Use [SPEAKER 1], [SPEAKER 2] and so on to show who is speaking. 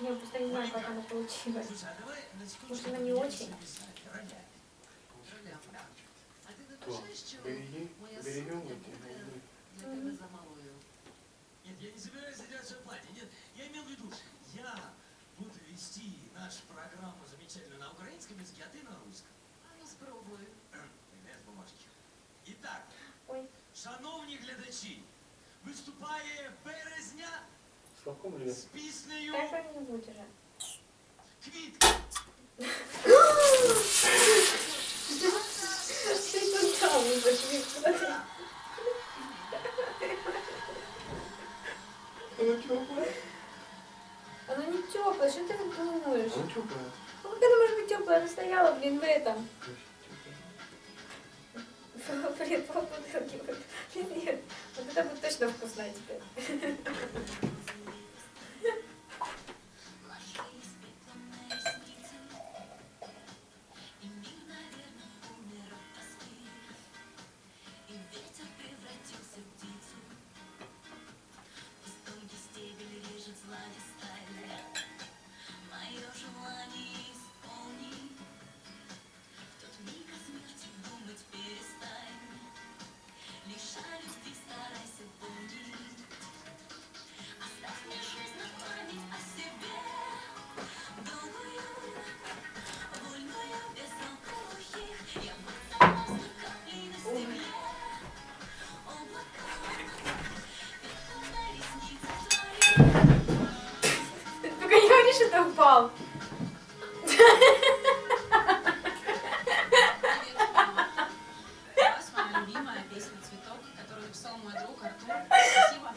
[SPEAKER 1] Я просто не знаю, как оно получилось.
[SPEAKER 2] Слушай, а давай на секундочку
[SPEAKER 1] Может, она не очень?
[SPEAKER 2] записать ролями.
[SPEAKER 3] Ролями. А ти не
[SPEAKER 4] То
[SPEAKER 3] бажаєш, що
[SPEAKER 4] береги,
[SPEAKER 3] моя
[SPEAKER 4] берегем
[SPEAKER 3] сукня
[SPEAKER 4] эти.
[SPEAKER 3] буде для тебе замалою?
[SPEAKER 2] Нет, я не собираюсь задирать свое платье. Нет, я имел в виду, я буду вести нашу программу замечательную на украинском языке, а ты на русском.
[SPEAKER 3] А ну спробую.
[SPEAKER 2] Тогда я с бумажки. Итак,
[SPEAKER 1] Ой,
[SPEAKER 2] шановні глядачі,
[SPEAKER 1] ты куда мы зашли? Куда ты?
[SPEAKER 4] Она теплая.
[SPEAKER 1] Оно не теплое, что ты думаешь?
[SPEAKER 4] Она теплая.
[SPEAKER 1] Ну как оно может быть теплое? Оно стояло, блин, в этом. Блин, по бутылке. вот. Нет, вот это будет точно вкусно теперь. ты упал?
[SPEAKER 3] Моя любимая песня «Цветок», которую писал мой друг Артур. Спасибо.